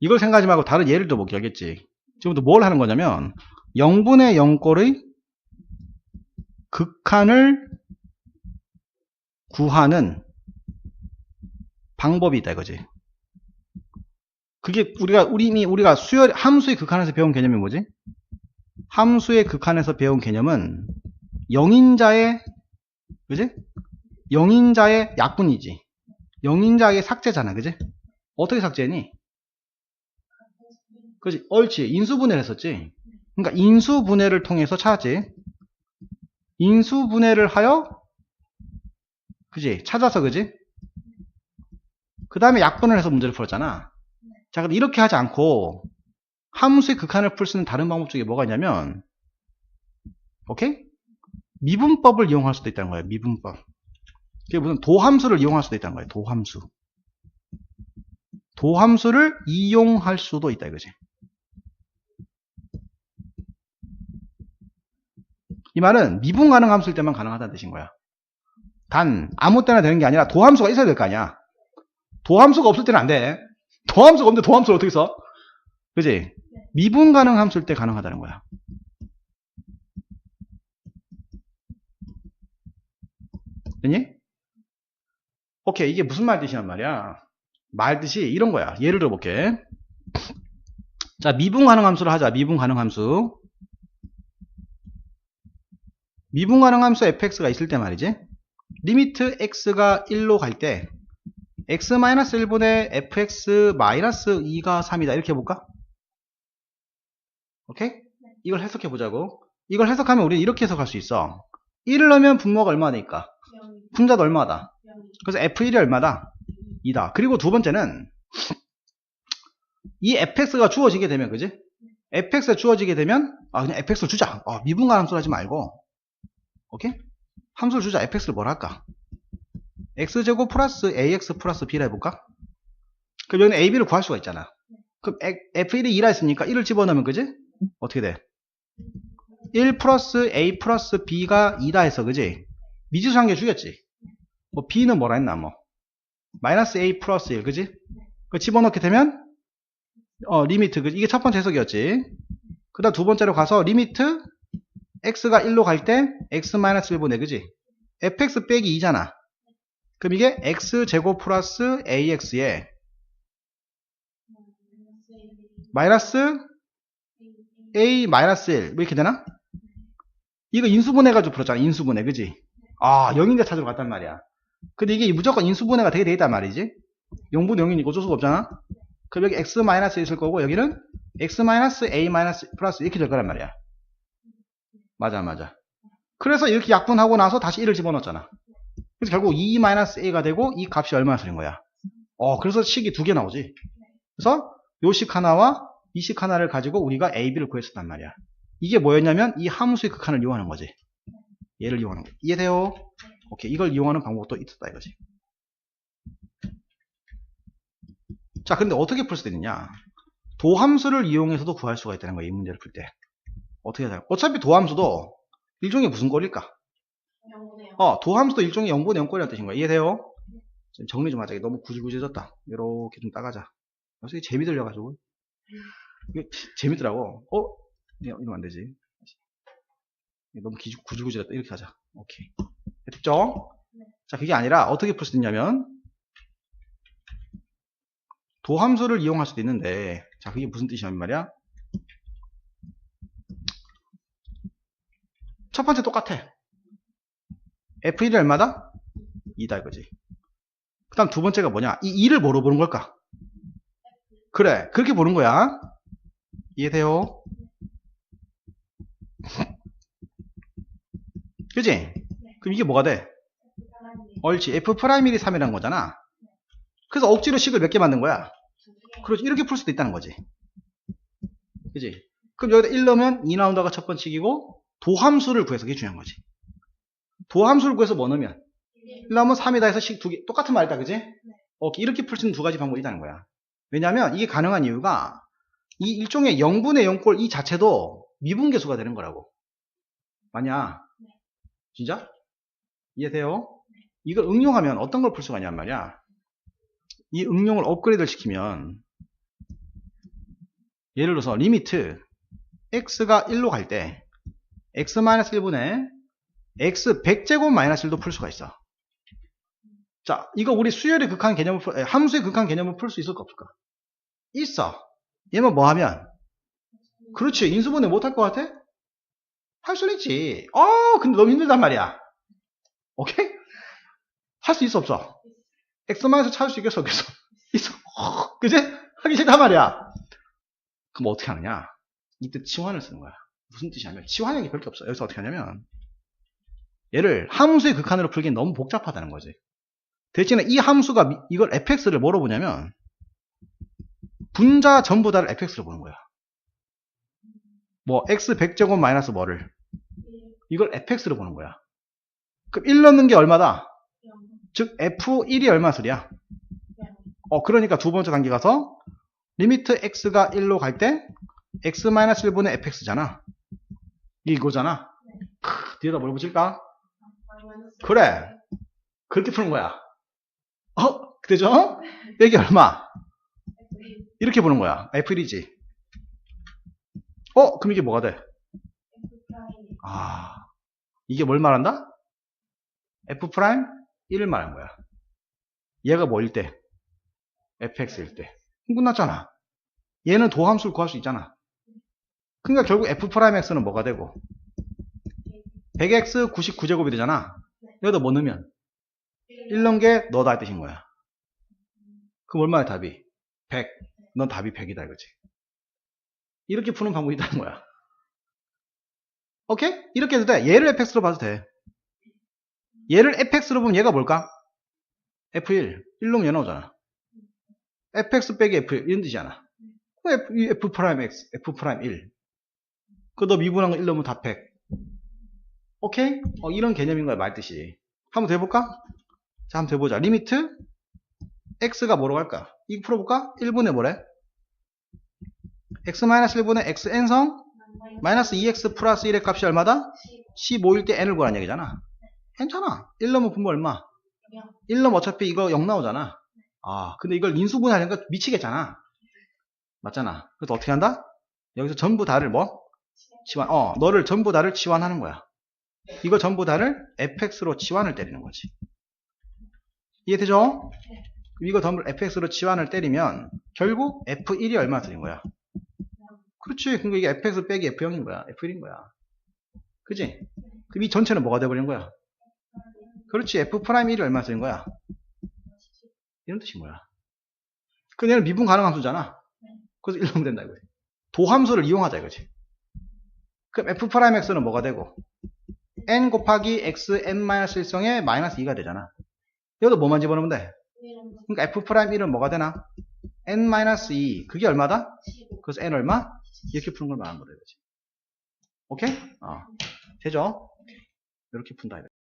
이걸 생각하지 말고 다른 예를 들어볼게 알겠지? 지금부터 뭘 하는 거냐면 0분의 0꼴의 극한을 구하는 방법이 있다 이거지. 그게 우리가 우리 우리가 수열 함수의 극한에서 배운 개념이 뭐지? 함수의 극한에서 배운 개념은 영인자의 그지? 영인자의 약분이지. 영인자의 삭제잖아, 그지? 어떻게 삭제했니? 그지? 옳지. 인수분해를 했었지. 그러니까 인수분해를 통해서 찾았지. 인수분해를 하여 그지? 찾아서 그지? 그 다음에 약분을 해서 문제를 풀었잖아. 자, 근데 이렇게 하지 않고 함수의 극한을 풀 수 있는 다른 방법 중에 뭐가 있냐면 오케이? 미분법을 이용할 수도 있다는 거예요. 미분법. 그게 무슨 도함수를 이용할 수도 있다는 거예요. 도함수. 도함수를 이용할 수도 있다 이거지. 이 말은 미분 가능 함수일 때만 가능하다는 뜻인 거야. 단 아무 때나 되는 게 아니라 도함수가 있어야 될 거 아니야. 도함수가 없을 때는 안 돼. 도함수가 없는데 도함수를 어떻게 써? 그지? 미분 가능 함수일 때 가능하다는 거야. 됐니? 오케이 이게 무슨 말 뜻이란 말이야 말 뜻이 이런 거야. 예를 들어볼게. 자 미분 가능 함수를 하자. 미분 가능 함수. 미분 가능 함수 fx가 있을 때 말이지. 리미트 x가 1로 갈 때 x-1분의 fx-2가 3이다. 이렇게 해볼까? 오케이? 이걸 해석해 보자고. 이걸 해석하면 우리는 이렇게 해석할 수 있어. 1을 넣으면 분모가 얼마나 되니까? 분자도 얼마다? 그래서 f1이 얼마다? 2다. 그리고 두 번째는 이 fx가 주어지게 되면 그지? fx가 주어지게 되면 아 그냥 fx를 주자. 아, 미분간 함수를 하지 말고 오케이? 함수를 주자. fx를 뭘 할까? x제곱 플러스 ax 플러스 b라 해볼까? 그럼 여기는 a, b를 구할 수가 있잖아. 그럼 f1이 2라 했으니까 1을 집어넣으면 그지? 어떻게 돼? 1 플러스 a 플러스 b가 2다 해서 그지? 미지수 한 개 주겠지? 뭐 b는 뭐라 했나 뭐 마이너스 a 플러스 1 그지? 그 집어넣게 되면 어 리미트 그지? 이게 첫 번째 해석이었지 그 다음 두 번째로 가서 리미트 x가 1로 갈 때 x 마이너스 1분의 그지? fx 빼기 2잖아 그럼 이게 x제곱 플러스 ax에 마이너스 a 마이너스 1 이렇게 되나? 이거 인수분해 가지고 풀었잖아 인수분해 그지? 아 0인자 찾으러 갔단 말이야 근데 이게 무조건 인수분해가 되게 돼 있단 말이지. 0분 0이니까 어쩔 수가 없잖아. 그럼 여기 x 있을 거고 여기는 x 마이너스 a 플러스 이렇게 될 거란 말이야. 맞아 맞아. 그래서 이렇게 약분하고 나서 다시 1을 집어넣었잖아. 그래서 결국 2 마이너스 a가 되고 이 값이 얼마나 쓰는 거야? 어 그래서 식이 두 개 나오지. 그래서 요식 하나와 이식 하나를 가지고 우리가 a, b를 구했었단 말이야. 이게 뭐였냐면 이 함수의 극한을 이용하는 거지. 얘를 이용하는 거. 이해돼요? 오케이 이걸 이용하는 방법도 있었다 이거지. 자 근데 어떻게 풀 수 있느냐? 도함수를 이용해서도 구할 수가 있다는 거야 이 문제를 풀 때. 어떻게 해야 돼 어차피 도함수도 일종의 무슨 꼴일까? 어 도함수도 일종의 0분의 0꼴이라는 뜻인 거야. 이해돼요? 좀 정리 좀 하자. 너무 구질구질해졌다. 이렇게 좀 따가자. 그래서 재미 들려가지고. 이게 재밌더라고. 어? 이러면 안 되지. 너무 구질구질했다. 이렇게 하자. 오케이 됐죠? 자 그게 아니라 어떻게 풀 수 있냐면 도함수를 이용할 수도 있는데 자 그게 무슨 뜻이냐면 말이야 첫 번째 똑같아 f1이 얼마다? 2다 이거지 그 다음 두 번째가 뭐냐 이 2를 뭐로 보는 걸까? 그래 그렇게 보는 거야 이해돼요? 그지? 그럼 이게 뭐가 돼? 옳지. F'I 3이라는 거잖아. 그래서 억지로 식을 몇 개 만든 거야? 그렇지. 이렇게 풀 수도 있다는 거지. 그지? 그럼 여기다 1 넣으면 2 나온다가 첫 번째이고 도함수를 구해서 그게 중요한 거지. 도함수를 구해서 뭐 넣으면? 1 넣으면 3이다 해서 식 두 개. 똑같은 말이다. 그지? 오케이. 이렇게 풀 수 있는 두 가지 방법이 있다는 거야. 왜냐하면 이게 가능한 이유가 이 일종의 0분의 0꼴 이 자체도 미분계수가 되는 거라고. 맞냐? 진짜? 이해돼요? 이걸 응용하면 어떤 걸 풀 수가 있냔 말이야. 이 응용을 업그레이드를 시키면 예를 들어서 리미트 x가 1로 갈 때 x-1분의 x 100제곱 마이너스 1도 풀 수가 있어. 자, 이거 우리 수열의 극한 개념을 풀, 에, 함수의 극한 개념을 풀 수 있을까 없을까? 있어. 얘만 뭐 하면? 그렇지. 인수분해 못할 것 같아? 할 수는 있지. 어, 근데 너무 힘들단 말이야. 오케이? 할 수 있어 없어? x-에서 찾을 수 있겠어 없겠어? 있어. 어, 그지? 하기 싫단 말이야. 그럼 어떻게 하느냐? 이때 치환을 쓰는 거야. 무슨 뜻이냐면 치환력이 별게 없어. 여기서 어떻게 하냐면 얘를 함수의 극한으로 풀기엔 너무 복잡하다는 거지. 대신에 이 함수가 미- 이걸 fx를 뭐로 보냐면 분자 전부 다를 fx로 보는 거야. 뭐 x 100제곱 마이너스 뭐를 이걸 fx로 보는 거야. 그럼 1 넣는 게 얼마다? 즉 f1이 얼마 소리야? 어 그러니까 두 번째 단계 가서 리미트 x가 1로 갈 때 x-1분의 fx잖아. 이거잖아. 크, 뒤에다 뭘 붙일까? 그래. 그렇게 푸는 거야. 어? 그죠? 여기 얼마? 이렇게 보는 거야. f1이지. 어? 그럼 이게 뭐가 돼? 아, 이게 뭘 말한다? F 프라임 1을 말한 거야. 얘가 뭐일 때? fx일 때. 그럼 끝났잖아. 얘는 도함수를 구할 수 있잖아. 그러니까 결국 f 프라임 x는 뭐가 되고? 100x 99제곱이 되잖아. 여기다 뭐 넣으면? 1 넣은 게 너다 이 뜻인 거야. 그럼 얼마야 답이? 100. 넌 답이 100이다 이거지. 이렇게 푸는 방법이 있다는 거야. 오케이? 이렇게 해도 돼. 얘를 fx로 봐도 돼. 얘를 fx로 보면 얘가 뭘까? f1. 1 넣으면 얘 나오잖아. fx 빼기 f1 이런 뜻이잖아. f, 프라임 x, f 프라임 1. 그너 미분한 거 1 넣으면 다 100. 오케이? 어, 이런 개념인 거야, 말뜻이. 한번 더 해볼까? 자, 한번 더 해보자. 리미트 x가 뭐로 갈까? 이거 풀어볼까? 1분의 뭐래? x-1분의 xn성 마이너스 2x 플러스 1의 값이 얼마다? 15일 때 n을 구하는 얘기잖아. 괜찮아. 1 넣으면 분모 얼마? 1 넣으면 어차피 이거 0 나오잖아. 아, 근데 이걸 인수분해하니까 미치겠잖아. 맞잖아. 그래서 어떻게 한다? 여기서 전부 다를 뭐? 치환. 어, 너를 전부 다를 치환하는 거야. 이거 전부 다를 fx로 치환을 때리는 거지. 이해되죠? 이거 전부 fx로 치환을 때리면 결국 f1이 얼마 드린 거야? 그렇지. 그러니까 이게 fx 빼기 f0인 거야. f1인 거야. 그지? 그럼 이 전체는 뭐가 돼버린 거야? 그렇지. f 프라임 1이 얼마 쓰는 거야? 이런 뜻인 거야. 그 얘는 미분 가능 함수잖아. 그래서 1 넣으면 된다 이거지. 도함수를 이용하자 이거지. 그럼 f 프라임 x는 뭐가 되고? n 곱하기 x n-1성의 마이너스 2가 되잖아. 여기도 뭐만 집어넣으면 돼? 그러니까 f 프라임 1은 뭐가 되나? n-2 그게 얼마다? 그래서 n 얼마? 이렇게 푸는 걸 말하는 거다 이거지. 오케이? 어. 되죠? 이렇게 푼다 이거지.